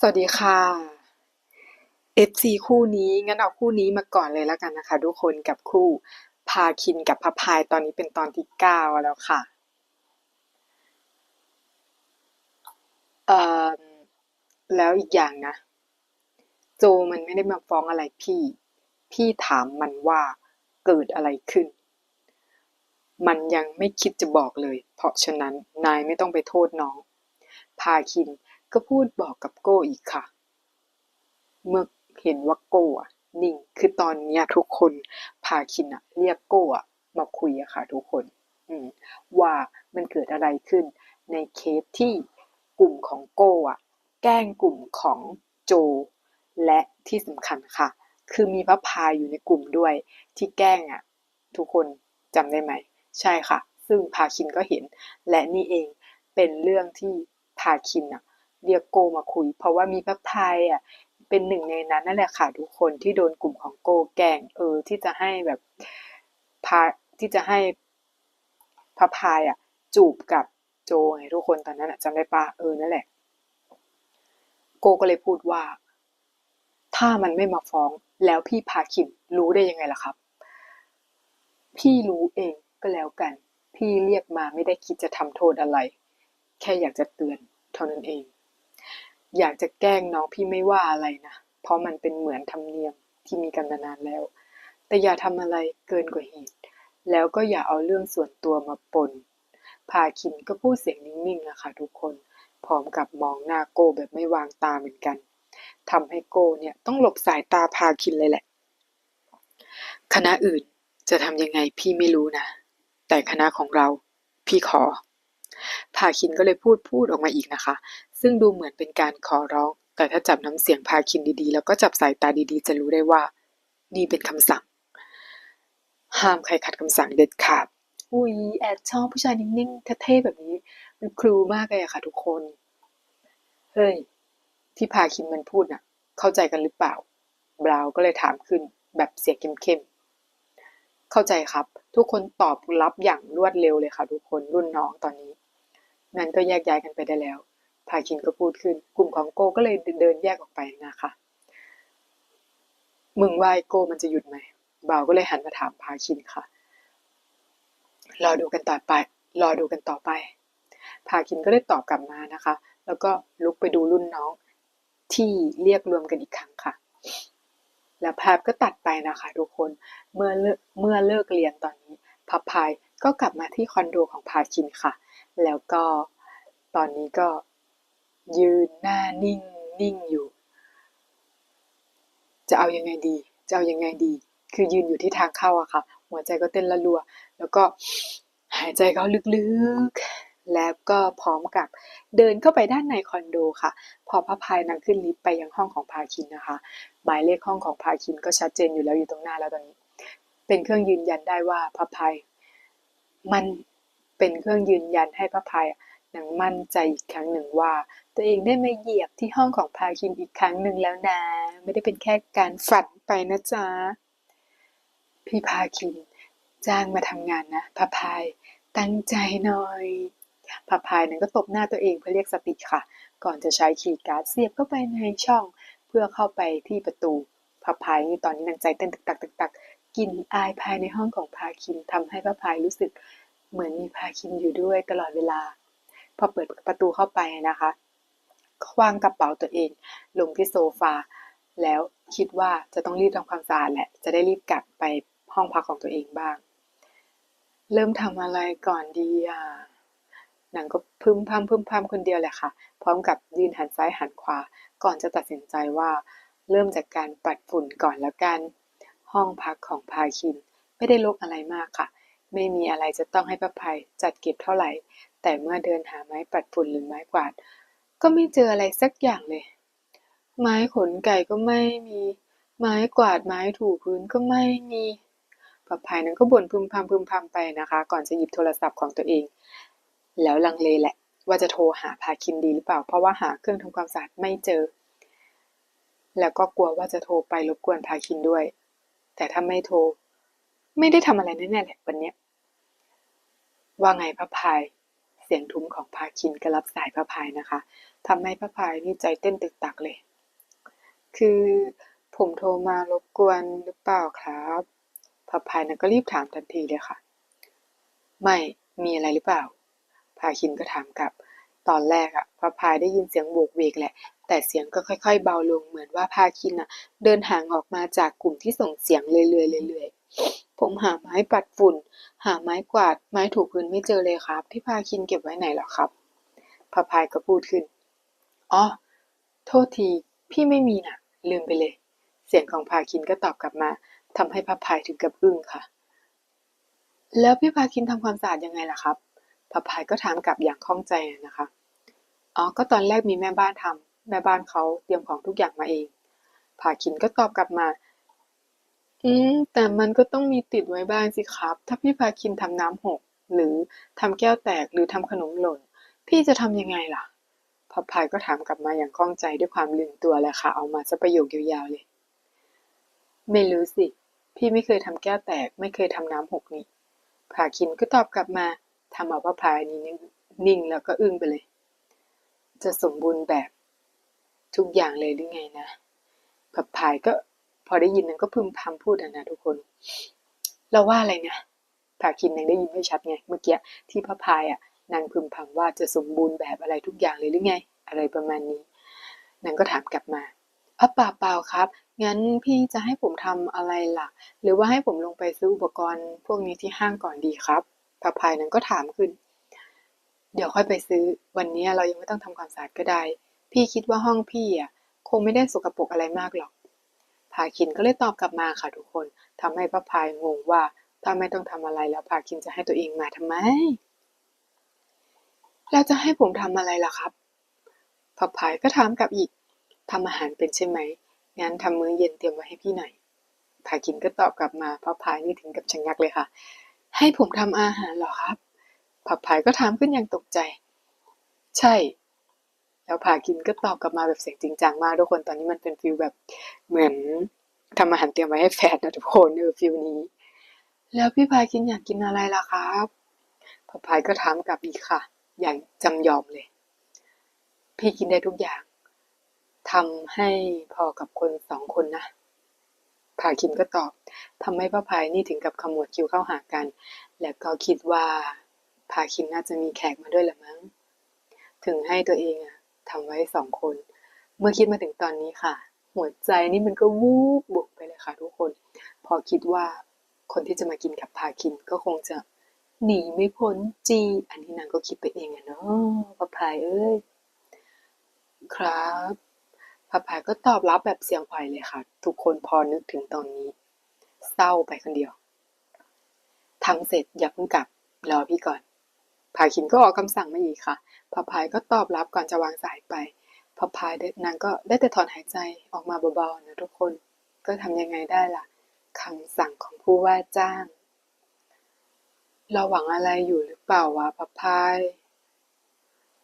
สวัสดีค่ะ FC คู่นี้งั้นเอาคู่นี้มาก่อนเลยแล้วกันนะคะ ทุกคนกับคู่พาคินกับพะพายตอนนี้เป็นตอนที่เก้าแล้วค่ะเอ่อแล้วอีกอย่างนะ โจมันไม่ได้มาฟ้องอะไรพี่ พี่ถามมันว่าเกิดอะไรขึ้น มันยังไม่คิดจะบอกเลย เพราะฉะนั้นนายไม่ต้องไปโทษน้อง พาคิน ก็พูดบอกกับโก้อีกค่ะ เมื่อเห็นว่าโก้อะนิ่ง คือตอนเนี้ยทุกคนพาคินอะเรียกโก้อะมาคุยอะค่ะ ทุกคน อืม ว่ามันเกิดอะไรขึ้น ในเคสที่กลุ่มของโก้อะแกล้งกลุ่มของโจ และที่สำคัญค่ะ คือมีพระพายอยู่ในกลุ่มด้วย ที่แกล้งอะทุกคนจำได้ไหม ใช่ค่ะ ซึ่งพาคินก็เห็น และนี่เองเป็นเรื่องที่พาคินอะ เรียโกมาคุย เพราะว่ามีพระพายอะเป็นหนึ่งในนั้นนั่นแหละค่ะทุกคนที่โดนกลุ่มของโกแกงเออที่จะให้แบบพาที่จะให้พระพายอะจูบกับโจไงทุกคนตอนนั้นอะจำได้ปะเออนั่นแหละ โกก็เลยพูดว่า ถ้ามันไม่มาฟ้องแล้วพี่พาคินรู้ได้ยังไงล่ะครับ พี่รู้เองก็แล้วกัน พี่เรียกมาไม่ได้คิดจะทำโทษอะไร แค่อยากจะเตือนเท่านั้นเอง อยากจะแกล้งน้องพี่ไม่ว่าอะไรนะ เพราะมันเป็นเหมือนธรรมเนียมที่มีกันมานานแล้ว แต่อย่าทำอะไรเกินกว่าเหตุ แล้วก็อย่าเอาเรื่องส่วนตัวมาปน พาคินก็พูดเสียงนิ่งๆนะคะทุกคน พร้อมกับมองหน้าโก้แบบไม่วางตาเหมือนกัน ทำให้โก้เนี่ยต้องหลบสายตาพาคินเลยแหละ คณะอื่นจะทำยังไงพี่ไม่รู้นะ แต่คณะของเราพี่ขอพาคินก็เลยพูดพูดออกมาอีกนะคะ ซึ่งดูเหมือนเป็นการขอร้อง แต่ถ้าจับน้ำเสียงพาคินดีๆ แล้วก็จับสายตาดีๆ จะรู้ได้ว่า นี่เป็นคำสั่ง ห้ามใครขัดคำสั่งเด็ดขาดอุ้ยแอดชอบผู้ชายนิ่งๆเท่ๆแบบนี้ มันครูมากเลยอะค่ะทุกคน เฮ้ย ที่พาคินมันพูดน่ะ เข้าใจกันหรือเปล่า บราวก็เลยถามขึ้นแบบเสียงเข้มๆ เข้าใจครับ ทุกคนตอบรับอย่างรวดเร็วเลยค่ะทุกคนรุ่นน้องตอนนี้ งั้นก็แยกย้ายกันไปได้แล้ว พาคินก็พูดขึ้น กลุ่มของโกก็เลยเดินแยกออกไปนะคะ มึงว่าไอ้โกมันจะหยุดไหมบ่าวก็เลยหันมาถามพาคินค่ะ รอดูกันต่อไป รอดูกันต่อไป พาคินก็ได้ตอบกลับมานะคะ แล้วก็ลุกไปดูรุ่นน้องที่เรียกรวมกันอีกครั้งค่ะ แล้วภาพก็ตัดไปนะคะทุกคน เมื่อเลิกเมื่อเลิกเรียนตอนนี้พับพายก็กลับมาที่คอนโดของพาคินค่ะ แล้วก็ตอนนี้ก็ ยืนหน้านิ่งนิ่งอยู่ จะเอายังไงดี จะเอายังไงดี คือยืนอยู่ที่ทางเข้าอะค่ะ หัวใจก็เต้นระรัว แล้วก็หายใจเข้าลึกๆ แล้วก็พร้อมกับเดินเข้าไปด้านในคอนโดค่ะ พอพระพายนางขึ้นลิฟต์ไปยังห้องของพาคินนะคะ หมายเลขห้องของพาคินก็ชัดเจนอยู่แล้วอยู่ตรงหน้าแล้วตอนนี้ เป็นเครื่องยืนยันได้ว่าพระพายมันเป็นเครื่องยืนยันให้พระพาย นางมั่นใจอีกครั้งหนึ่งว่า ตัวเองได้มาเหยียบที่ห้องของพาคินอีกครั้งหนึ่งแล้วนะ ไม่ได้เป็นแค่การฝันไปนะจ๊ะ พี่พาคิน จ้างมาทำงานนะพระพายตั้งใจหน่อยพระพายนั้นก็ตบหน้าตัวเองเพื่อเรียกสติค่ะ ก่อนจะใช้คีย์การ์ดเสียบเข้าไปในช่อง เพื่อเข้าไปที่ประตูพระพายนี่ตอนนี้นางใจเต้นตึกตักตึกตักกลิ่นอายภายในห้องของพาคินทำให้พระพายรู้สึกเหมือนมีพาคินอยู่ด้วยตลอดเวลา พอเปิดประตูเข้าไปนะคะก็วางกระเป๋าตัวเองลงที่โซฟา แล้วคิดว่าจะต้องรีบทำความสะอาดแหละ จะได้รีบกลับไปห้องพักของตัวเองบ้าง เริ่มทำอะไรก่อนดีอะหนางก็พึมพำพึมพำคนเดียวแหละค่ะ พร้อมกับยืนหันซ้ายหันขวา ก่อนจะตัดสินใจว่าเริ่มจากการปัดฝุ่นก่อนแล้วกัน ห้องพักของพาคิน ไม่ได้รกอะไรมากค่ะ ไม่มีอะไรจะต้องให้ป้าภัยจัดเก็บเท่าไหร่ แต่เมื่อเดินหาไม้ปัดฝุ่นหรือไม้กวาด ก็ไม่เจออะไรสักอย่างเลย ไม้ขนไก่ก็ไม่มี ไม้กวาดไม้ถูพื้นก็ไม่มีป้าภัยนั้นก็บ่นพึมพำพึมพำไปนะคะ ก่อนจะหยิบโทรศัพท์ของตัวเอง แล้วลังเลแหละ ว่าจะโทรหาพาคินดีหรือเปล่า เพราะว่าหาเครื่องทำความสะอาดไม่เจอ แล้วก็กลัวว่าจะโทรไปรบกวนพาคินด้วย แต่ถ้าไม่โทร ไม่ได้ทำอะไรแน่ๆแหละวันนี้ว่าไงพระพาย เสียงทุ้มของพาคินก็รับสายพระพายนะคะทำให้พระพายนี่ใจเต้นตึกตักเลย คือผมโทรมารบกวนหรือเปล่าครับพระพายนั้นก็รีบถามทันทีเลยค่ะ ไม่มีอะไรหรือเปล่า พาคินก็ถามกลับ ตอนแรกอะพระพายได้ยินเสียงโบกเวกแหละ แต่เสียงก็ค่อย ๆ เบาลงเหมือนว่าพาคินอะเดินห่างออกมาจากกลุ่มที่ส่งเสียงเรื่อยๆเรื่อยๆ ผมหาไม้ปัดฝุ่น หาไม้กวาด ไม้ถูพื้นไม่เจอเลยครับที่พาคินเก็บไว้ไหนหรอครับพระพายก็พูดขึ้น อ๋อ โทษที พี่ไม่มีน่ะ ลืมไปเลย เสียงของพาคินก็ตอบกลับมาทำให้พระพายถึงกับอึ้งค่ะ แล้วพี่พาคินทำความสะอาดยังไงล่ะครับพระพายก็ถามกลับอย่างข้องใจนะคะ อ๋อ ก็ตอนแรกมีแม่บ้านทำแม่บ้านเขาเตรียมของทุกอย่างมาเองพาคินก็ตอบกลับมา อืมแต่มันก็ต้องมีติดไว้บ้างสิครับ ถ้าพี่พาคินทำน้ำหก หรือทำแก้วแตก หรือทำขนมหล่น พี่จะทำยังไงล่ะพระพายก็ถามกลับมาอย่างข้องใจด้วยความลืมตัวแหละค่ะ เอามาซะประโยคยาวๆเลย ไม่รู้สิ พี่ไม่เคยทำแก้วแตก ไม่เคยทำน้ำหกนี่พาคินก็ตอบกลับมาทำเอาพระพายนี้นิ่งแล้วก็อึ้งไปเลย จะสมบูรณ์แบบ ทุกอย่างเลยหรือไงนะพระพายก็ พอได้ยินนั้นก็พึมพำพูดนะนะทุกคน เราว่าอะไรนะพาคินยังได้ยินไม่ชัดไง เมื่อกี้ที่พระพายอะนางพึมพำว่าจะสมบูรณ์แบบอะไรทุกอย่างเลยหรือไง อะไรประมาณนี้นางก็ถามกลับมาอ๋อเปล่าเปล่าครับ งั้นพี่จะให้ผมทำอะไรล่ะ หรือว่าให้ผมลงไปซื้ออุปกรณ์ พวกนี้ที่ห้างก่อนดีครับพระพายนั้นก็ถามขึ้น เดี๋ยวค่อยไปซื้อ วันนี้เรายังไม่ต้องทำความสะอาดก็ได้ พี่คิดว่าห้องพี่อะคงไม่ได้สกปรกอะไรมากหรอกาคินก็เลยตอบกลับมาค่ะทุกคนทำให้พระพายงงว่าถ้าไม่ต้องทำอะไรแล้วพาคินจะให้ตัวเองมาทำไม แล้วจะให้ผมทำอะไรล่ะครับพระพายก็ถามกลับอีกทำอาหารเป็นใช่ไหมงั้นทำมื้อเย็นเตรียมไว้ให้พี่หน่อยพาคินก็ตอบกลับมาพระพายนี่ถึงกับชะงักเลยค่ะ ให้ผมทำอาหารเหรอครับผักพายก็ถามขึ้นอย่างตกใจ ใช่ แล้วพาคินก็ตอบกลับมาแบบเสียงจริงจังมากทุกคนตอนนี้มันเป็นฟิลแบบเหมือนทำอาหารเตรียมไว้ให้แฟนนะทุกคนเออฟิลนี้ แล้วพี่พายคินอยากกินอะไรล่ะครับผักพายก็ถามกลับอีกค่ะ อย่างจำยอมเลย พี่กินได้ทุกอย่างทำให้พอกับคนสองคนนะพาคินก็ตอบทำให้พระพายนี่ถึงกับขมวดคิ้วเข้าหากัน แล้วก็คิดว่าพาคินน่าจะมีแขกมาด้วยละมั้ง ถึงให้ตัวเองอะ ทำไว้สองคน เมื่อคิดมาถึงตอนนี้ค่ะ หัวใจนี่มันก็วูบบุกไปเลยค่ะ ทุกคน พอคิดว่าคนที่จะมากินกับพาคินก็คงจะหนีไม่พ้นจี อันนี้นางก็คิดไปเองอะเนาะพระพายเอ้ย ครับพระพายก็ตอบรับแบบเสียงไผ่เลยค่ะ ทุกคนพอนึกถึงตอนนี้ เศร้าไปคนเดียวทำเสร็จอย่าเพิ่งกลับรอพี่ก่อน พาคินก็ออกคำสั่งมาอีกค่ะพระพายก็ตอบรับก่อนจะวางสายไปพระพายนางก็ได้แต่ถอนหายใจออกมาเบาๆนะทุกคน ก็ทำยังไงได้ล่ะคำสั่งของผู้ว่าจ้าง เราหวังอะไรอยู่หรือเปล่าวะพระพาย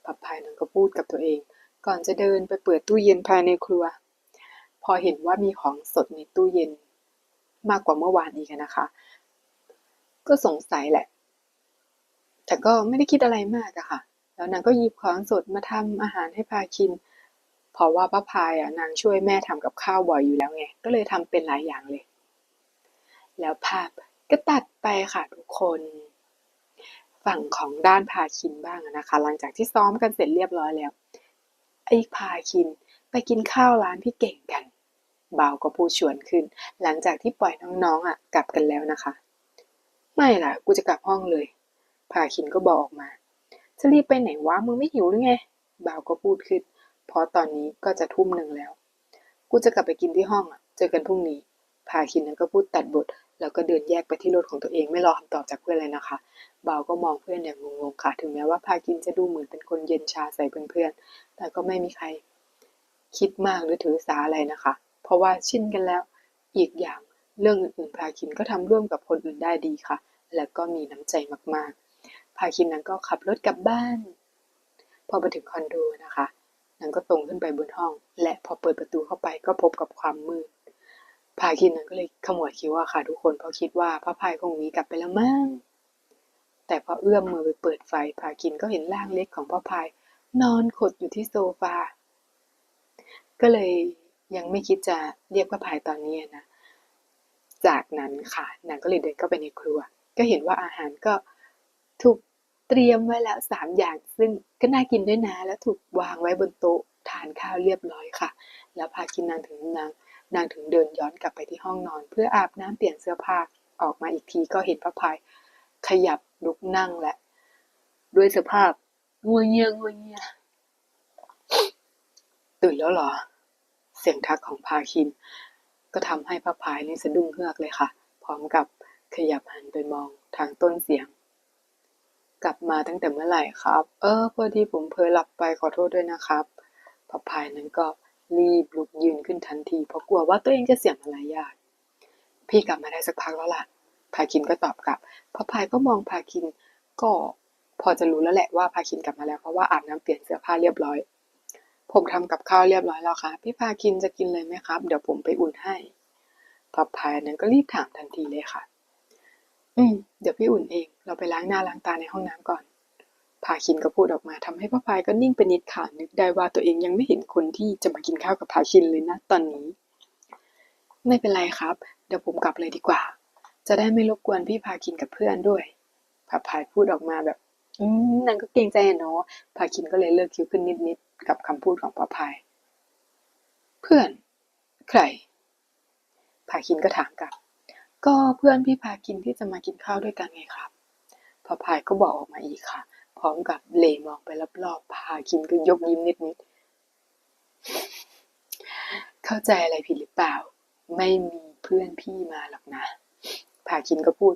พระพายนางก็พูดกับตัวเอง ก่อนจะเดินไปเปิดตู้เย็นภายในครัว พอเห็นว่ามีของสดในตู้เย็น มากกว่าเมื่อวานอีกนะคะ ก็สงสัยแหละ แต่ก็ไม่ได้คิดอะไรมากอะค่ะ แล้วนางก็หยิบของสดมาทำอาหารให้พาคิน เพราะว่าป้าพายอะนางช่วยแม่ทำกับข้าวบ่อยอยู่แล้วไง ก็เลยทำเป็นหลายอย่างเลย แล้วภาพก็ตัดไปค่ะทุกคน ฝั่งของด้านพาคินบ้างนะคะ หลังจากที่ซ้อมกันเสร็จเรียบร้อยแล้ว ไอ้พาคินไปกินข้าวร้านพี่เก่งกันบ่าวก็พูดชวนขึ้น หลังจากที่ปล่อยน้องๆอะกลับกันแล้วนะคะ ไม่ล่ะ กูจะกลับห้องเลย พาคินก็บอกออกมา จะรีบไปไหนวะมึงไม่หิวหรือไง บ่าวก็พูดขึ้น เพราะตอนนี้ก็จะทุ่มหนึ่งแล้ว กูจะกลับไปกินที่ห้องอะ เจอกันพรุ่งนี้ พาคินนั้นก็พูดตัดบท แล้วก็เดินแยกไปที่รถของตัวเองไม่รอคำตอบจากเพื่อนเลยนะคะ บ่าวก็มองเพื่อนอย่างงงๆค่ะ ถึงแม้ว่าพาคินจะดูเหมือนเป็นคนเย็นชาใส่เพื่อนๆ แต่ก็ไม่มีใคร คิดมากหรือถือสาอะไรนะคะ เพราะว่าชินกันแล้ว อีกอย่างเรื่องอื่นๆพาคินก็ทำร่วมกับคนอื่นได้ดีค่ะ และก็มีน้ำใจมากๆ พาคินนั้นก็ขับรถกลับบ้าน พอไปถึงคอนโดนะคะนั้นก็ตรงขึ้นไปบนห้อง และพอเปิดประตูเข้าไปก็พบกับความมืดพาคินนั้นก็เลยขมวดคิ้วค่ะทุกคนเพราะคิดว่าพระพายคงหนีกลับไปแล้วมั้งแต่พอเอื้อมมือไปเปิดไฟพาคินก็เห็นร่างเล็กของพ่อพาย นอนขดอยู่ที่โซฟา ก็เลยยังไม่คิดจะเรียกพ่อพายตอนนี้นะ จากนั้นค่ะนางก็เลยเดินเข้าไปในครัว ก็เห็นว่าอาหารก็ ถูกเตรียมไว้แล้วสามอย่าง ซึ่งก็น่ากินด้วยนะ แล้วถูกวางไว้บนโต๊ะทานข้าวเรียบร้อยค่ะ แล้วพาคินนางถึงนางนางถึงเดินย้อนกลับไปที่ห้องนอน เพื่ออาบน้ำเปลี่ยนเสื้อผ้าออกมาอีกทีก็เห็นพระพายขยับลุกนั่งและ ด้วยสภาพงัวเงียงัวเงียตื่นแล้วเหรอ เสียงทักของพาคิน ก็ทำให้พระพายนี่สะดุ้งเฮือกเลยค่ะ พร้อมกับขยับหันไปมองทางต้นเสียง กลับมาตั้งแต่เมื่อไหร่ครับ เออพอดีผมเผลอหลับไปขอโทษด้วยนะครับพระพายนั้นก็รีบลุกยืนขึ้นทันที เพราะกลัวว่าตัวเองจะเสียมารยาทพี่กลับมาได้สักพักแล้วล่ะ พาคินก็ตอบกลับพระพายก็มองพาคินก็พอจะรู้แล้วแหละว่าพาคินกลับมาแล้วเพราะว่าอาบน้ำเปลี่ยนเสื้อผ้าเรียบร้อย ผมทำกับข้าวเรียบร้อยแล้วค่ะพี่พาคินจะกินเลยไหมครับ เดี๋ยวผมไปอุ่นให้พระพายนั้นก็รีบถามทันทีเลยค่ะ อืม เดี๋ยวพี่อุ่นเอง เราไปล้างหน้าล้างตาในห้องน้ำก่อน พาคินก็พูดออกมาทำให้พระพายก็นิ่งไปนิดค่ะนึกได้ว่าตัวเองยังไม่เห็นคนที่จะมากินข้าวกับพาคินเลยนะตอนนี้ ไม่เป็นไรครับ เดี๋ยวผมกลับเลยดีกว่า จะได้ไม่รบกวนพี่พาคินกับเพื่อนด้วยพาพายพูดออกมาแบบ อืมนางก็เกรงใจเนาะพาคินก็เลยเลิกคิ้วขึ้นนิดๆกับคำพูดของพาพาย เพื่อน ใครพาคินก็ถามกลับ ก็เพื่อนพี่พาคินที่จะมากินข้าวด้วยกันไงครับพาพายก็บอกออกมาอีกค่ะ พร้อมกับเลมองไปรอบๆพาคินก็ยกยิ้มนิดๆเข้าใจอะไรผิดหรือเปล่า ไม่มีเพื่อนพี่มาหรอกนะพาคินก็พูด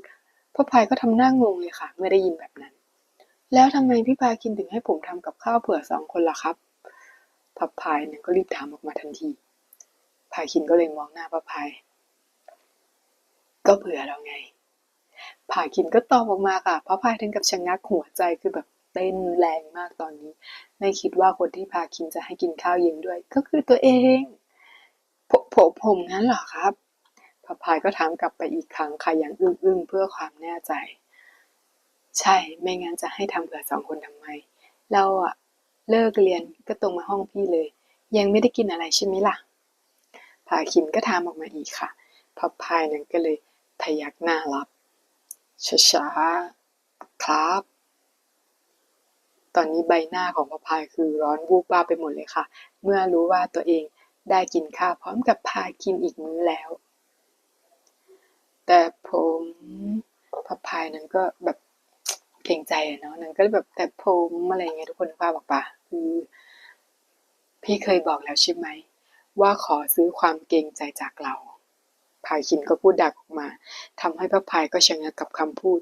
พ่อพายก็ทำหน้างงเลยค่ะเมื่อได้ยินแบบนั้น แล้วทำไมพี่พาคินถึงให้ผมทำกับข้าวเผื่อสองคนล่ะครับพาพายเนี่ยก็รีบถามออกมาทันทีพาคินก็เลยมองหน้าพาพาย ก็เผื่อเราไงพาคินก็ตอบออกมาค่ะพระพายถึงกับชะงักหัวใจคือแบบเต้นแรงมากตอนนี้ ไม่คิดว่าคนที่พาคินจะให้กินข้าวเย็นด้วย ก็คือตัวเองผมผมผมงั้นเหรอครับพระพายก็ถามกลับไปอีกครั้งค่ะอย่างอึ้งๆเพื่อความแน่ใจ ใช่ไม่งั้นจะให้ทำเผื่อสองคนทำไม เราอะเลิกเรียนก็ตรงมาห้องพี่เลย ยังไม่ได้กินอะไรใช่ไหมล่ะพาคินก็ถามออกมาอีกค่ะพระพายนั้นก็เลย พยักหน้ารับช้าๆครับ ตอนนี้ใบหน้าของพระพายคือร้อนวูบวาบไปหมดเลยค่ะ เมื่อรู้ว่าตัวเองได้กินข้าวพร้อมกับพาคินอีกมื้อแล้ว แต่ผมพระพายนั้นก็แบบเกรงใจอะเนาะนั้นก็แบบแต่ผมอะไรเงี้ยทุกคนนึกภาพอกปะคือ พี่เคยบอกแล้วใช่ไหม ว่าขอซื้อความเกรงใจจากเรา พายคินก็พูดดักออกมาทำให้พระพายก็ชะงักกับคำพูด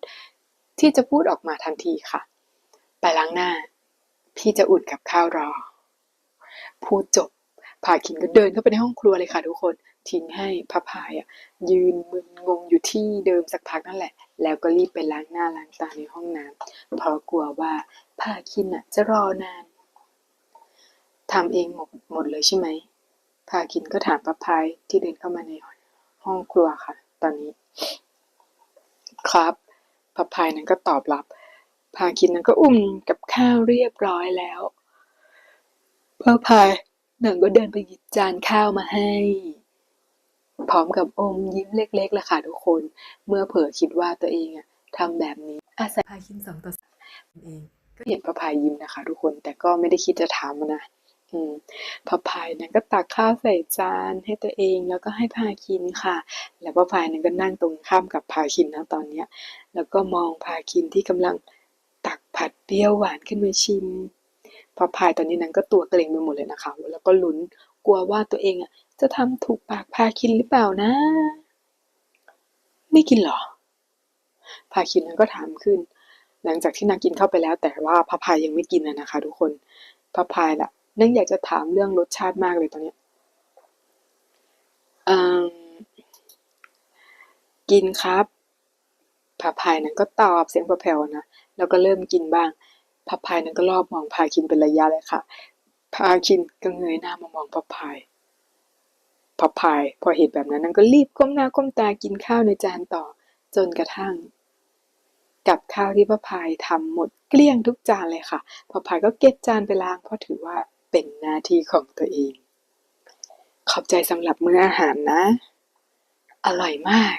ที่จะพูดออกมาทันทีค่ะ ไปล้างหน้า พี่จะอุ่นกับข้าวรอ พูดจบพาคินก็เดินเข้าไปในห้องครัวเลยค่ะทุกคนทิ้งให้พระพายอะยืนมึนงงอยู่ที่เดิมสักพักนั่นแหละ แล้วก็รีบไปล้างหน้าล้างตาในห้องน้ำเพราะกลัวว่าพาคินอะจะรอนานทำเองหมดหมดเลยใช่ไหมพาคินก็ถามพระพายที่เดินเข้ามาใน ห้องครัวค่ะ ตอนนี้ ครับพระพายนั้นก็ตอบรับ พาคินนั้นก็อุ่มกับข้าวเรียบร้อยแล้วพระพายนางก็เดินไปหยิบจานข้าวมาให้ พร้อมกับอมยิ้มเล็กๆแหละค่ะทุกคน เมื่อเผลอคิดว่าตัวเองอะทำแบบนี้ อาศัยพาคินสองต่อเองก็เห็นพระพายยิ้มนะคะ ทุกคนแต่ก็ไม่ได้คิดจะถามนะ พระพายนั้นก็ตักข้าวใส่จานให้ตัวเองแล้วก็ให้พาคินค่ะ แล้วพระพายนั้นก็นั่งตรงข้ามกับพาคินนะตอนเนี้ย แล้วก็มองพาคินที่กำลังตักผัดเปรี้ยวหวานขึ้นมาชิมพระพายตอนนี้นั้นก็ตัวเกรงไปหมดเลยนะคะ แล้วก็ลุ้นกลัวว่าตัวเองอะจะทำถูกปากพาคินหรือเปล่านะ ไม่กินหรอ พาคินนั้นก็ถามขึ้น หลังจากที่นางกินเข้าไปแล้ว แต่ว่าพระพายยังไม่กินนะนะคะ ทุกคนพระพายล่ะ นั่งอยากจะถามเรื่องรสชาติมากเลยตอนนี้กินครับพระพายนั้นก็ตอบเสียงแผ่วๆนะ แล้วก็เริ่มกินบ้างพระพายนั้นก็รอบมองพาคินเป็นระยะเลยค่ะ พาคินก็เงยหน้ามามองพระพายพระพายพอเห็นแบบนั้นนางก็รีบก้มหน้าก้มตากินข้าวในจานต่อ จนกระทั่ง กับข้าวที่พระพายทำหมดเกลี้ยงทุกจานเลยค่ะพระพายก็เก็บจานไปล้างเพราะถือว่า เป็นหน้าที่ของตัวเอง ขอบใจสำหรับมื้ออาหารนะ อร่อยมาก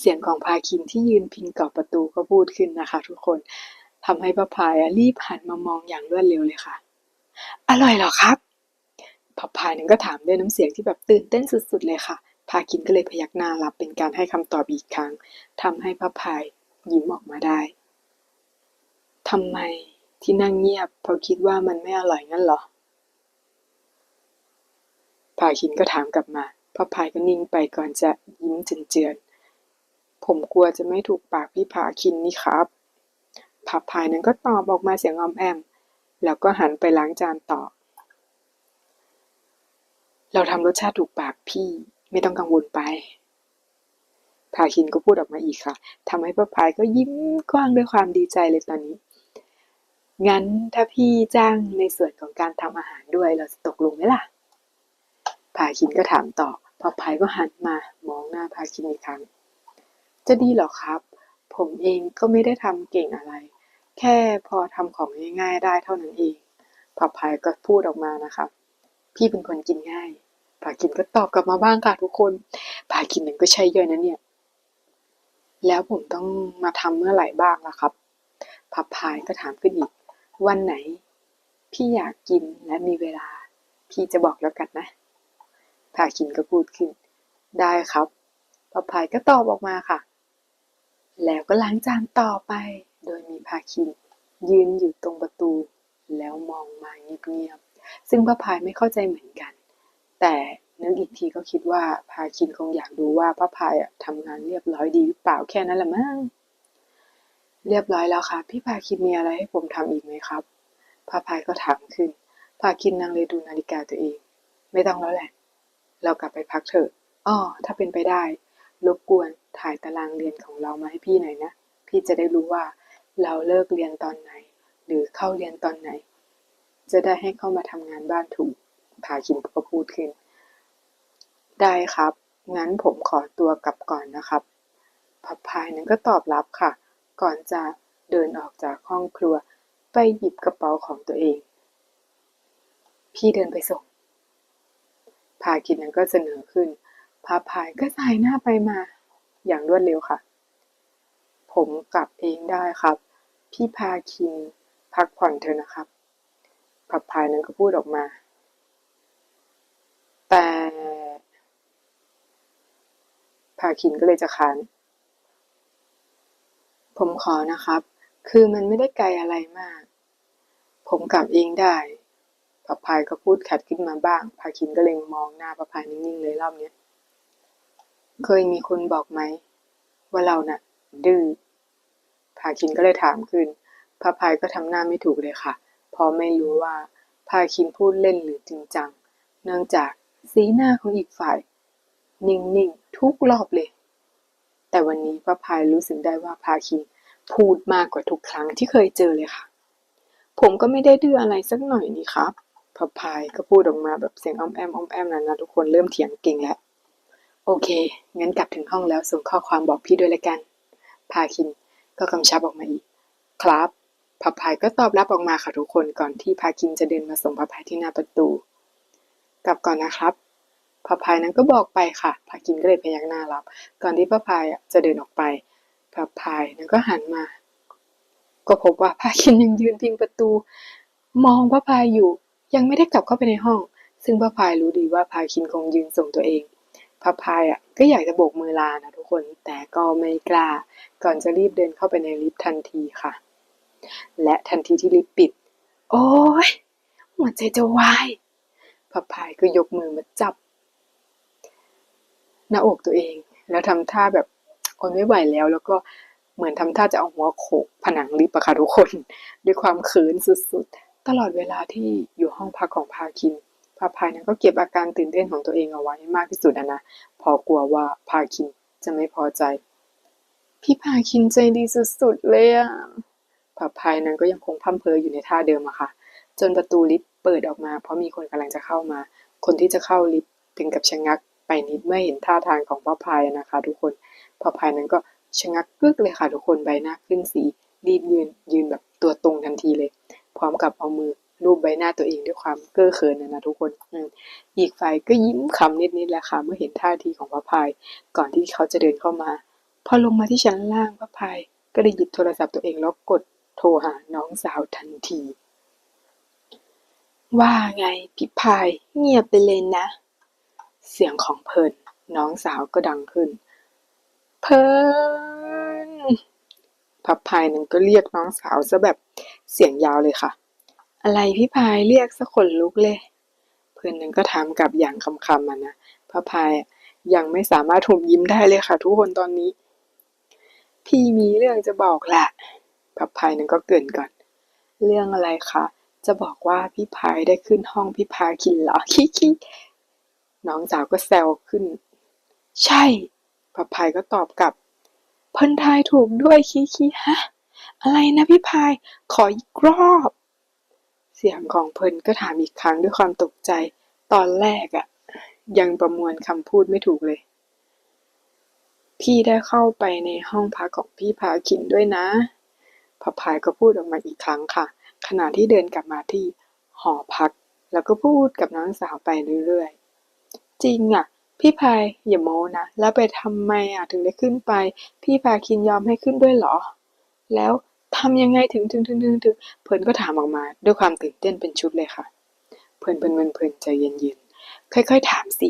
เสียงของพาคินที่ยืนพิงกับประตูก็พูดขึ้นนะคะ ทุกคนทำให้พระพายอะรีบหันมามองอย่างรวดเร็วเลยค่ะ อร่อยเหรอครับพระพายนั้นก็ถามด้วยน้ำเสียงที่แบบตื่นเต้นสุดๆเลยค่ะ พาคินก็เลยพยักหน้ารับเป็นการให้คำตอบอีกครั้งทำให้พระพายยิ้มออกมาได้ทำไมที่นั่งเงียบเพราะคิดว่ามันไม่อร่อยงั้นเหรอ พาคินก็ถามกลับมาพระพายก็นิ่งไปก่อนจะยิ้มเจือนๆผมกลัวจะไม่ถูกปากพี่ผาคินนี่ครับพระพายนั้นก็ตอบออกมาเสียงอ้อมแอม แล้วก็หันไปล้างจานต่อ เราทำรสชาติถูกปากพี่ไม่ต้องกังวลไปพาคินก็พูดออกมาอีกค่ะทำให้พระพายก็ยิ้มกว้างด้วยความดีใจเลยตอนนี้ งั้นถ้าพี่จ้างในส่วนของการทำอาหารด้วยเราจะตกลงไหมล่ะ พาคินก็ถามต่อพระพายก็หันมามองหน้าพาคินอีกครั้ง จะดีหรอครับ ผมเองก็ไม่ได้ทำเก่งอะไร แค่พอทำของง่ายๆได้เท่านั้นเองพระพายก็พูดออกมานะคะพี่เป็นคนกินง่ายพาคินก็ตอบกลับมาบ้างค่ะทุกคนพาคินหนึ่งก็ใช่เยอะนะเนี่ย แล้วผมต้องมาทำเมื่อไหร่บ้างล่ะครับพับพายก็ถามขึ้นอีก วันไหน พี่อยากกินและมีเวลา พี่จะบอกแล้วกันนะ พาคินก็พูดขึ้น ได้ครับพับพายก็ตอบออกมาค่ะ แล้วก็ล้างจานต่อไป โดยมีพาคิน ยืนอยู่ตรงประตู แล้วมองมาเงียบๆ ซึ่งพระพายไม่เข้าใจเหมือนกัน แต่นึกอีกทีก็คิดว่าพาคินคงอยากดูว่าพระพายอะทำงานเรียบร้อยดีหรือเปล่าแค่นั้นแหละมั้งเรียบร้อยแล้วค่ะ พี่พาคินมีอะไรให้ผมทำอีกไหมครับพระพายก็ถามขึ้นพาคินนั่งเลยดูนาฬิกาตัวเอง ไม่ต้องแล้วแหละ เรากลับไปพักเถอะ อ้อ ถ้าเป็นไปได้ รบกวนถ่ายตารางเรียนของเรามาให้พี่หน่อยนะ พี่จะได้รู้ว่าเราเลิกเรียนตอนไหน หรือเข้าเรียนตอนไหน จะได้ให้เข้ามาทำงานบ้านถูกพาคินก็พูดขึ้น ได้ครับ งั้นผมขอตัวกลับก่อนนะครับพับพายนั้นก็ตอบรับค่ะ ก่อนจะเดินออกจากห้องครัว ไปหยิบกระเป๋าของตัวเอง พี่เดินไปส่ง พาคินนั้นก็เสนอขึ้นพาพายก็สายหน้าไปมา อย่างรวดเร็วค่ะ ผมกลับเองได้ครับ พี่พาคินพักผ่อนเถอะนะครับพับพายนั้นก็พูดออกมา แต่พาคินก็เลยจะค้านผมขอนะครับ คือมันไม่ได้ไกลอะไรมาก ผมกลับเองได้ พับพายก็พูดขัดขึ้นมาบ้างพาคินก็เลยมองหน้าพับพายนิ่งๆเลยรอบเนี้ย เคยมีคนบอกไหม ว่าเราน่ะ ดื้อพาคินก็เลยถามขึ้นพระพายก็ทำหน้าไม่ถูกเลยค่ะ เพราะไม่รู้ว่าพาคินพูดเล่นหรือจริงจัง เนื่องจากสีหน้าของอีกฝ่าย นิ่งๆทุกรอบเลย แต่วันนี้พระพายรู้สึกได้ว่าพาคินพูดมากกว่าทุกครั้งที่เคยเจอเลยค่ะ ผมก็ไม่ได้ดื้ออะไรสักหน่อยนี่ครับ พระพายก็พูดออกมาแบบเสียงอ้อมแอมอ้อมแอมนั่นนะทุกคนเริ่มเถียงเก่งแล้ว โอเค งั้นกลับถึงห้องแล้วส่งข้อความบอกพี่ด้วยละกัน พาคินก็กำชับออกมาอีก ครับพับพายก็ตอบรับออกมาค่ะทุกคนก่อนที่พาคินจะเดินมาส่งพับพายที่หน้าประตู กลับก่อนนะครับพับพายนั้นก็บอกไปค่ะพาคินก็เลยพยักหน้ารับ ก่อนที่พับพายจะเดินออกไปพับพายนั้นก็หันมา ก็พบว่าพาคินยังยืนพิงประตู มองพับพายอยู่ ยังไม่ได้กลับเข้าไปในห้อง ซึ่งพับพายรู้ดีว่าพาคินคงยืนส่งตัวเองพับพายอะก็อยากจะโบกมือลานะทุกคนแต่ก็ไม่กล้า ก่อนจะรีบเดินเข้าไปในลิฟต์ทันทีค่ะ และทันทีที่ลิฟต์ปิด โอ้ยหัวใจจะวายพับพายก็ยกมือมาจับ หน้าอกตัวเอง แล้วทำท่าแบบโอนไม่ไหวแล้วแล้วก็เหมือนทำท่าจะเอาหัวโขกผนังลิฟต์อะค่ะทุกคน ด้วยความเขินสุด ตลอดเวลาที่อยู่ห้องพักของพาคินพาพายนั้นก็เก็บอาการตื่นเต้นของตัวเองเอาไว้ให้มากที่สุดอะนะเพอกลัวว่าพาคินจะไม่พอใจ พี่พาคินใจดีสุดๆเลยอะพาพายนั้นก็ยังคงพั่มเพลออยู่ในท่าเดิมอะค่ะ จนประตูลิฟต์เปิดออกมา เพราะมีคนกำลังจะเข้ามา คนที่จะเข้าลิฟต์ถึงกับชะงักไปนิดเมื่อเห็นท่าทางของพระพายนะคะ ทุกคนพระพายนั้นก็ชะงักกึกเลยค่ะทุกคนใบหน้าขึ้นสีรีบยืนยืนแบบตัวตรงทันทีเลย พร้อมกับเอามือรูปใบหน้าตัวเองด้วยความเก้อเขินนะนะทุกคนอีกฝ่ายก็ยิ้มขำนิดๆแหละค่ะเมื่อเห็นท่าทีของพระพาย ก่อนที่เขาจะเดินเข้ามา พอลงมาที่ชั้นล่างพระพาย ก็ได้หยิบโทรศัพท์ตัวเองแล้วกดโทรหาน้องสาวทันที ว่าไงพี่พายเงียบไปเลยนะ เสียงของเพลินน้องสาวก็ดังขึ้น เพลิน พับพายนั้นก็เรียกน้องสาวซะแบบเสียงยาวเลยค่ะ อะไรพี่พายเรียกสักคนลุกเลย เพื่อนหนั้นก็ถามกลับอย่างคำๆมันนะพระพายยังไม่สามารถหุบยิ้มได้เลยค่ะ ทุกคนตอนนี้ พี่มีเรื่องจะบอกแหละพับพายนั้นก็เกินก่อน เรื่องอะไรคะจะบอกว่าพี่พายได้ขึ้นห้องพี่พาคินเหรอคิคิน้องสาวก็แซวขึ้น ใช่พับพายก็ตอบกลับ เพิ่นทายถูกด้วยคิคิฮะ อะไรนะพี่พาย ขออีกรอบ เสียงของเพิ่นก็ถามอีกครั้งด้วยความตกใจ ตอนแรกอะยังประมวลคำพูดไม่ถูกเลย พี่ได้เข้าไปในห้องพักของพี่พาคินด้วยนะพระพายก็พูดออกมาอีกครั้งค่ะ ขณะที่เดินกลับมาที่หอพัก แล้วก็พูดกับน้องสาวไปเรื่อยๆ จริงอะ พี่พายอย่าโม้นะ แล้วไปทำไมอะถึงได้ขึ้นไป พี่พาคินยอมให้ขึ้นด้วยเหรอ แล้วทำยังไงถึงถึงถึงถึงถึงเพิ่นก็ถามออกมา ด้วยความตื่นเต้นเป็นชุดเลยค่ะ เพิ่นเพิ่นเพิ่นเพิ่นใจเย็นๆค่อยๆ ถามสิ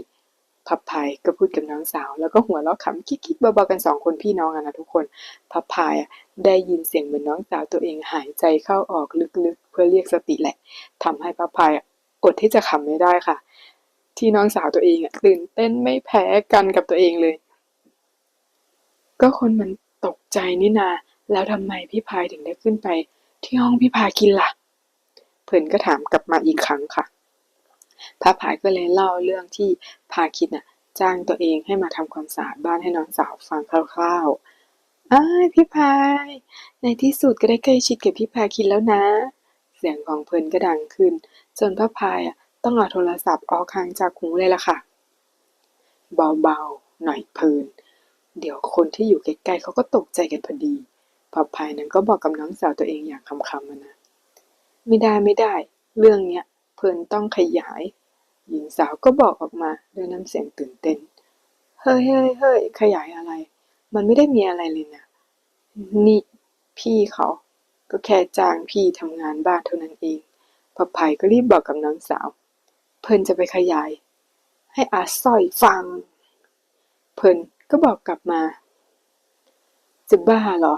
พับพายก็พูดกับน้องสาว แล้วก็หัวเราะขำคิกๆเบาๆกันสองคนพี่น้องอะนะทุกคนพับพายได้ยินเสียงเหมือนน้องสาวตัวเองหายใจเข้าออกลึกๆ เพื่อเรียกสติแหละทำให้พับพายอดที่จะขำไม่ได้ค่ะ ที่น้องสาวตัวเองอะตื่นเต้นไม่แพ้กันกับตัวเองเลย ก็คนมันตกใจนี่นา แล้วทำไมพี่พายถึงได้ขึ้นไป ที่ห้องพี่พาคินล่ะ เพิ่นก็ถามกลับมาอีกครั้งค่ะพระพายก็เลยเล่าเรื่องที่พาคินน่ะ จ้างตัวเองให้มาทำความสะอาดบ้านให้น้องสาวฟังคร่าวๆอ้ายพี่พาย ในที่สุดก็ได้ใกล้ชิดกับพี่พาคินแล้วนะ เสียงของเพิ่นก็ดังขึ้น จนพระพายอะ ต้องเอาโทรศัพท์ออกห่างจากหูเลยล่ะค่ะ เบาๆ หน่อยเพลิน เดี๋ยวคนที่อยู่ใกล้ๆเขาก็ตกใจกันพอดีพระพายนั้นก็บอกกับน้องสาวตัวเองอย่างคำๆอะนะ ไม่ได้ไม่ได้ เรื่องเนี้ยเพิ่นต้องขยาย หญิงสาวก็บอกออกมาด้วยน้ำเสียงตื่นเต้น เฮ้ยเฮ้ยเฮ้ยขยายอะไร มันไม่ได้มีอะไรเลยนะ นี่พี่เขาก็แค่จ้างพี่ทำงานบ้านเท่านั้นเองพระภัยก็รีบบอกกับน้องสาว เพิ่นจะไปขยาย ให้อาสร้อยฟัง เพิ่นก็บอกกลับมา จะบ้าเหรอ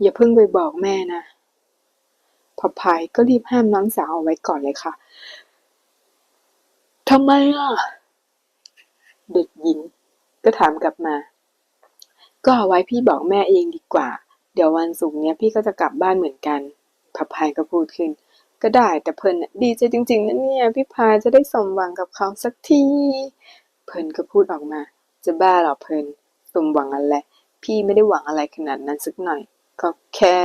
อย่าเพิ่งไปบอกแม่นะพระภัยก็รีบห้ามน้องสาวเอาไว้ก่อนเลยค่ะทำไมอะ เด็กหญิงก็ถามกลับมา ก็เอาไว้พี่บอกแม่เองดีกว่า เดี๋ยววันศุกร์เนี้ยพี่ก็จะกลับบ้านเหมือนกันพับพายก็พูดขึ้น ก็ได้แต่เพิ่นน่ะดีใจจริงๆนะเนี่ยพี่พายจะได้สมหวังกับเขาสักทีเพิ่นก็พูดออกมา จะบ้าหรอเพิ่นสมหวังอะไรพี่ไม่ได้หวังอะไรขนาดนั้นสักหน่อย ก็แค่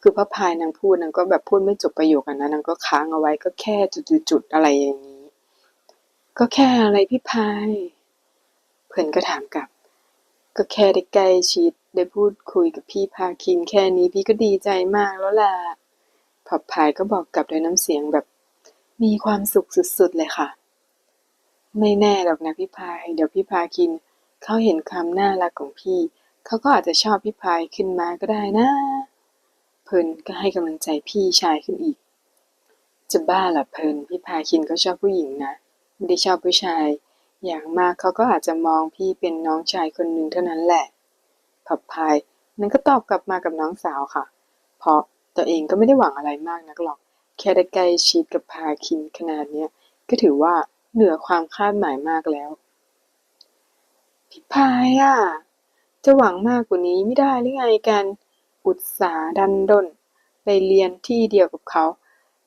คือพระพายนางพูดนางก็แบบพูดไม่จบประโยคอะนะนางก็ค้างเอาไว้ก็แค่จุดๆอะไรอย่างนี้ ก็แค่อะไรพี่พายเพื่อนก็ถามกลับ ก็แค่ได้ใกล้ชิดได้พูดคุยกับพี่พาคินแค่นี้พี่ก็ดีใจมากแล้วล่ะ ผับพายก็บอกกลับด้วยน้ำเสียงแบบ มีความสุขสุดๆเลยค่ะ ไม่แน่หรอกนะพี่พายเดี๋ยวพี่พาคินเขาเห็นความน่ารักของพี่เขาก็อาจจะชอบพี่พายขึ้นมาก็ได้นะ เพินก็ให้กำลังใจพี่ชายขึ้นอีก จะบ้าหรอเพินพี่พาคินก็ชอบผู้หญิงนะไม่ได้ชอบผู้ชาย อย่างมากเขาก็อาจจะมองพี่เป็นน้องชายคนหนึ่งเท่านั้นแหละผับพายนั้นก็ตอบกลับมากับน้องสาวค่ะ เพราะ ตัวเองก็ไม่ได้หวังอะไรมากนักหรอก แค่ได้ใกล้ชิดกับพาคินขนาดเนี้ยก็ถือว่าเหนือความคาดหมายมากแล้ว พี่พายอะ จะหวังมากกว่านี้ไม่ได้หรือไงกัน อุตสาห์ดันด้นไปเรียนที่เดียวกับเขา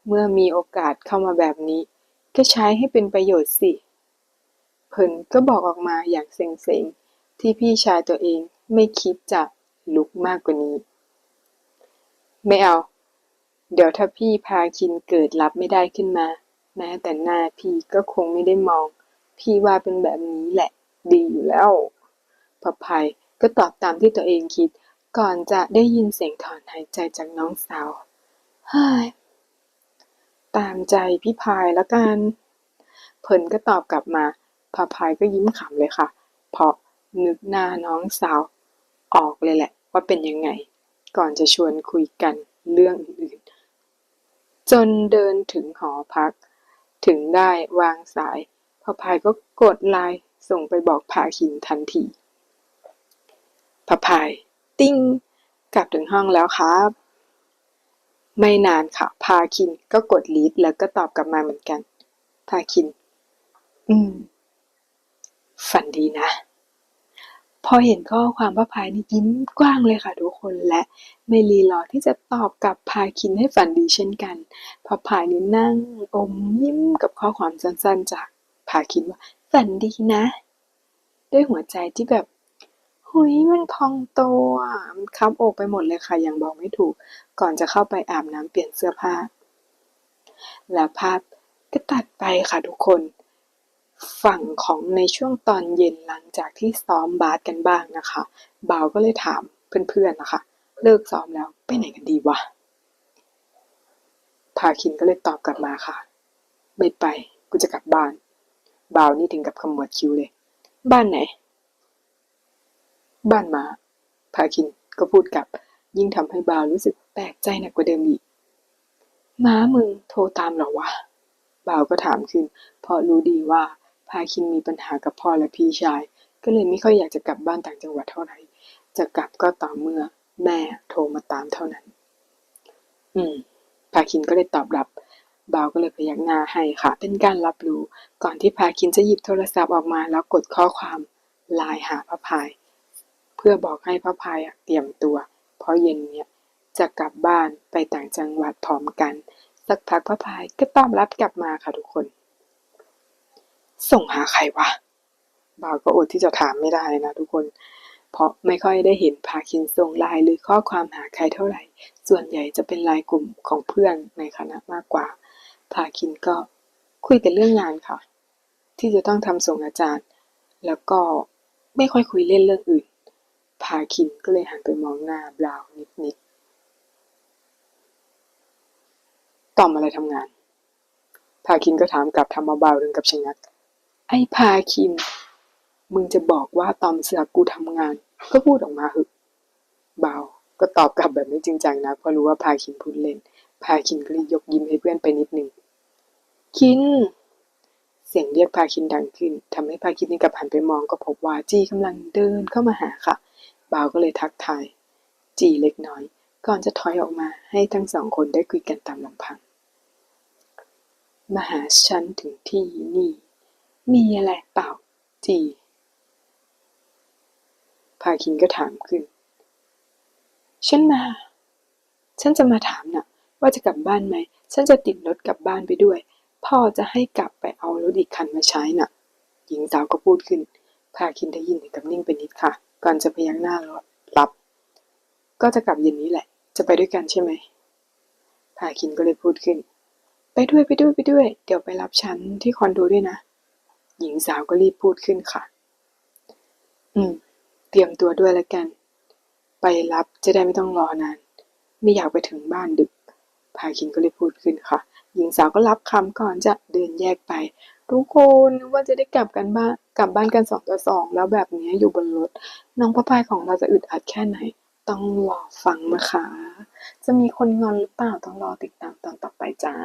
เมื่อมีโอกาสเข้ามาแบบนี้ ก็ใช้ให้เป็นประโยชน์สิเพิ่นก็บอกออกมาอย่างเซ็งๆ ที่พี่ชายตัวเองไม่คิดจะลุกมากกว่านี้ ไม่เอา เดี๋ยวถ้าพี่พาคินเกิดรับไม่ได้ขึ้นมา แม้แต่หน้าพี่ก็คงไม่ได้มอง พี่ว่าเป็นแบบนี้แหละ ดีอยู่แล้วพระภัยก็ตอบตามที่ตัวเองคิด ก่อนจะได้ยินเสียงถอนหายใจจากน้องสาวเฮ้ยตามใจพี่พายแล้วกันเพิ่นก็ตอบกลับมาพาพายก็ยิ้มขำเลยค่ะ เพราะนึกหน้าน้องสาวออกเลยแหละ ว่าเป็นยังไง ก่อนจะชวนคุยกันเรื่องอื่นๆ จนเดินถึงหอพัก ถึงได้วางสาย พอพายก็กดไลน์ส่งไปบอกพาคินทันทีพาพาย ติ้ง กลับถึงห้องแล้วครับ ไม่นานค่ะ พาคินก็กดลีดแล้วก็ตอบกลับมาเหมือนกัน พาคิน อืม ฝันดีนะ พอเห็นข้อความพระพายนี่ยิ้มกว้างเลยค่ะทุกคนและไม่รีรอที่จะตอบกลับพาคินให้ฝันดีเช่นกันพระพายนี่นั่งอมยิ้มกับข้อความสั้นๆ จากพาคินว่าฝันดีนะ ด้วยหัวใจที่แบบหุยมันพองโตอะมันคับอกไปหมดเลยค่ะยังบอกไม่ถูก ก่อนจะเข้าไปอาบน้ำเปลี่ยนเสื้อผ้า แล้วภาพก็ตัดไปค่ะทุกคน ฝั่งของในช่วงตอนเย็นหลังจากที่ซ้อมบาสกันบ้างนะคะบ่าวก็เลยถามเพื่อนๆนะคะเลิกซ้อมแล้วไปไหนกันดีวะพาคินก็เลยตอบกลับมาค่ะ ไม่ไปกูจะกลับบ้านบ่าวนี่ถึงกับขมวดคิ้วเลย บ้านไหน บ้านมาพาคินก็พูดกลับ ยิ่งทำให้บ่าวรู้สึกแปลกใจหนักกว่าเดิมอีกม้ามึงโทรตามหรอวะบ่าวก็ถามขึ้นเพราะรู้ดีว่า พาคินมีปัญหากับพ่อและพี่ชาย ก็เลยไม่ค่อยอยากจะกลับบ้านต่างจังหวัดเท่าไหร่ จะกลับก็ต่อเมื่อแม่โทรมาตามเท่านั้น อืม พาคินก็เลยตอบรับ บ่าวก็เลยพยักหน้าให้ค่ะ เป็นการรับรู้ ก่อนที่พาคินจะหยิบโทรศัพท์ออกมาแล้วกดข้อความไลน์หาพระพาย เพื่อบอกให้พระพายเตรียมตัว เพราะเย็นเนี้ยจะกลับบ้านไปต่างจังหวัดพร้อมกัน สักพักพระพายก็ตอบรับกลับมาค่ะทุกคน ส่งหาใครวะบ่าวก็อดที่จะถามไม่ได้นะทุกคน เพราะไม่ค่อยได้เห็นพาคินส่งไลน์หรือข้อความหาใครเท่าไหร่ ส่วนใหญ่จะเป็นไลน์กลุ่มของเพื่อนในคณะมากกว่า พาคินก็คุยแต่เรื่องงานค่ะ ที่จะต้องทำส่งอาจารย์ แล้วก็ไม่ค่อยคุยเล่นเรื่องอื่น พาคินก็เลยหันไปมองหน้าบราวน์นิดๆต่อมอะไรทำงาน พาคินก็ถามกลับทำมาเบาถึงกับชะงัก ไอ้พาคิน มึงจะบอกว่าตอมเสือกูทำงาน ก็พูดออกมาเหอะเบาก็ตอบกลับแบบไม่จริงจังนะเพราะรู้ว่าพาคินพูดเล่น พาคินก็เลยยกยิ้มให้เพื่อนไปนิดนึง คิน เสียงเรียกพาคินดังขึ้นทำให้พาคินนี่กับหันไปมองก็พบว่าจีกำลังเดินเข้ามาหาค่ะบาวก็เลยทักทาย จีเล็กน้อย ก่อนจะถอยออกมาให้ทั้งสองคนได้คุยกันตามลำพัง มาหาฉันถึงที่นี่ มีอะไรเปล่าจีพาคินก็ถามขึ้น ฉันมา ฉันจะมาถามน่ะ ว่าจะกลับบ้านไหม ฉันจะติดรถกลับบ้านไปด้วย พ่อจะให้กลับไปเอารถอีกคันมาใช้น่ะ หญิงสาวก็พูดขึ้น พาคินได้ยินถึงกับนิ่งไปนิดค่ะ ก่อนจะพยักหน้ารรับ ก็จะกลับเย็นนี้แหละ จะไปด้วยกันใช่ไหมพาคินก็เลยพูดขึ้น ไปด้วยไปด้วยไปด้วย เดี๋ยวไปรับฉันที่คอนโดด้วยนะ หญิงสาวก็รีบพูดขึ้นค่ะ อืม เตรียมตัวด้วยแล้วกัน ไปรับจะได้ไม่ต้องรอนาน ไม่อยากไปถึงบ้านดึก พาคินก็เลยพูดขึ้นค่ะ หญิงสาวก็รับคำก่อนจะเดินแยกไป ทุกคนว่าจะได้กลับกันบ้านกลับบ้านกันสองต่อสองแล้วแบบนี้อยู่บนรถ น้องพระพายของเราจะอึดอัดแค่ไหน ต้องรอฟังนะคะ จะมีคนงอนหรือเปล่าต้องรอติดตามตอนต่อไปจ้า